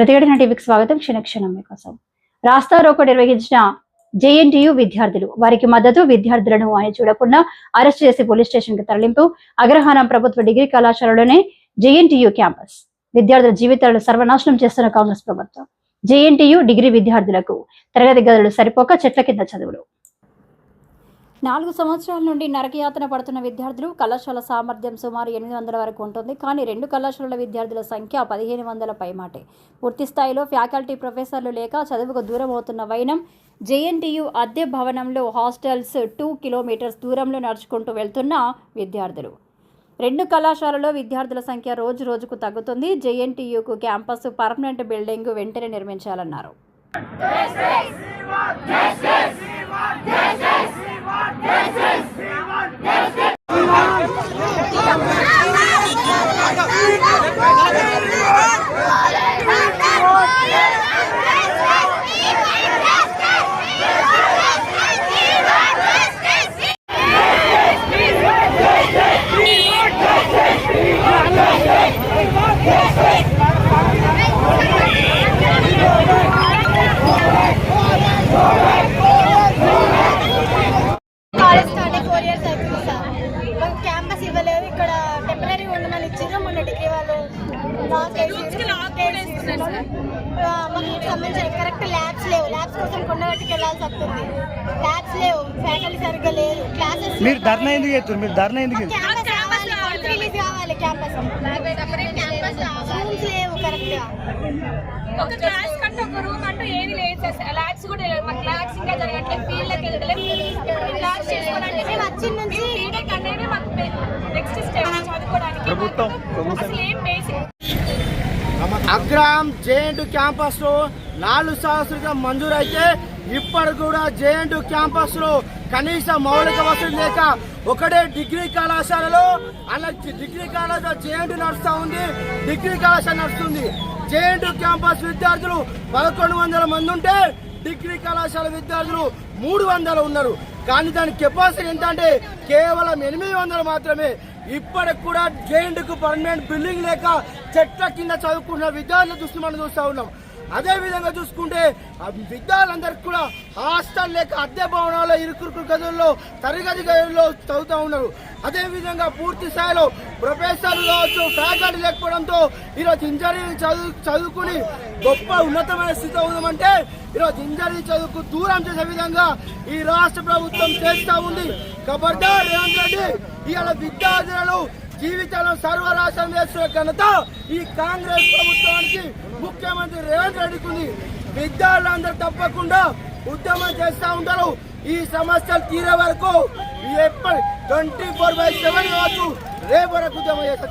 ప్రతిఘటన టీవీకి స్వాగతం. క్షణక్షణం మీకోసం. రాస్తా రోకో నిర్వహించిన జేఎన్టీయు విద్యార్థులు వారికి మద్దతు విద్యార్థులను ఆయన చూడకుండా అరెస్ట్ చేసి పోలీస్ స్టేషన్కి తరలింపు అగ్రహారం ప్రభుత్వ డిగ్రీ కళాశాలలోనే జేఎన్టీయు క్యాంపస్. విద్యార్థుల జీవితాలను సర్వనాశనం చేస్తున్న కాంగ్రెస్ ప్రభుత్వం. జేఎన్టీయు డిగ్రీ విద్యార్థులకు తరగతి గదులు సరిపోక చెట్ల కింద చదువులు. నాలుగు సంవత్సరాల నుండి నరకయాతన పడుతున్న విద్యార్థులు కళాశాల సామర్థ్యం సుమారు ఎనిమిది వందల వరకు ఉంటుంది. కానీ రెండు కళాశాలల విద్యార్థుల సంఖ్య పదిహేను వందల పైమాటే పూర్తి స్థాయిలో ఫ్యాకల్టీ ప్రొఫెసర్లు లేక చదువుకు దూరం అవుతున్న వైనం జేఎన్టీయు అద్దె భవనంలో హాస్టల్స్ టూ కిలోమీటర్స్ దూరంలో నడుచుకుంటూ వెళ్తున్న విద్యార్థులు. రెండు కళాశాలలో విద్యార్థుల సంఖ్య రోజు రోజుకు తగ్గుతుంది. జేఎన్టీయుకు క్యాంపస్ పర్మనెంట్ బిల్డింగ్ వెంటనే నిర్మించాలన్నారు. வாழ்க మాకు వీటికి సంబంధించిన కరెక్ట్ ల్యాబ్స్ లేవు. ల్యాబ్స్ కోసం కొండగట్టుకు వెళ్ళాల్సి వస్తుంది. ల్యాబ్స్ లేవు. ఫ్యాకల్టీ సరిగ్గా లేదు. క్లాసెస్ మీరు ధర్నా ఎందుకు చేస్తారు? మీరు ధర్నా ఎందుకు కావాలి ఫండ్ రిలీజ్ కావాలి. క్యాంపస్ రూమ్స్ లేవు కరెక్ట్గా. ఒక క్లాస్ కంటే ఒక రూమ్ అంటూ ఏది లేదు ల్యాబ్స్ కూడా లేదు మాకు ల్యాబ్స్ ఇంకా జరగట్లేదు. ఫీల్డ్కి వెళ్ళలేదు ల్యాబ్స్ చేసుకోవాలంటే మేము వచ్చిన నుంచి బీటెక్ అనేది మాకు నెక్స్ట్ స్టెప్ చదువుకోవడానికి ప్రభుత్వం అసలు ఏం బేసిక్ అగ్రహం జేఎన్టు క్యాంపస్లో నాలుగు సంవత్సరాలుగా మంజూరైతే ఇప్పటి కూడా జేఎన్టు క్యాంపస్లో కనీస మౌలిక వసతులు లేక ఒకటే డిగ్రీ కళాశాలలో అలా డిగ్రీ కళాశాల జేఎన్టు నడుస్తా ఉంది. డిగ్రీ కళాశాల నడుస్తుంది. జేఎన్టు క్యాంపస్ విద్యార్థులు పదకొండు వందల మంది ఉంటే డిగ్రీ కళాశాల విద్యార్థులు మూడు వందలు ఉన్నారు. కానీ దాని కెపాసిటీ ఎంత అంటే కేవలం ఎనిమిది వందలు మాత్రమే. ఇప్పటికి కూడా జేఎండ్కు పర్మనెంట్ బిల్డింగ్ లేక చెట్ల కింద చదువుకుంటున్న విద్యార్థుల దృష్టి మనం చూస్తూ ఉన్నాం. అదే విధంగా చూసుకుంటే ఆ విద్యార్థులందరికీ కూడా హాస్టల్ లేక అద్దె భవనాల్లో ఇరుకురుకు గదుల్లో తరగతి గదుల్లో చదువుతూ ఉన్నారు. అదే విధంగా పూర్తి స్థాయిలో ప్రొఫెసర్లు కావచ్చు ఫ్యాకల్టీ లేకపోవడంతో ఈరోజు ఇంజనీరింగ్ చదువు చదువుకుని గొప్ప ఉన్నతమైన స్థితి అవుదామంటే ఈరోజు ఇంజనీరింగ్ చదువుకు దూరం చేసే విధంగా ఈ రాష్ట్ర ప్రభుత్వం చేస్తూ ఉంది. ఖబర్దార్ రేవంత్ రెడ్డి ఇవాళ విద్యార్థులను జీవితంలో సర్వనాశనం చేస్తున్న ఘనత ఈ కాంగ్రెస్ ప్రభుత్వానికి ముఖ్యమంత్రి రేవంత్ రెడ్డికి ఉంది. విద్యార్థులందరూ తప్పకుండా ఉద్యమం చేస్తూ ఉంటారు. ఈ సమస్యలు తీరే వరకు ఎప్పటి ట్వంటీ ఫోర్ బై సెవెన్ కావచ్చు రేపు వరకు ఉద్యమం చేస్తా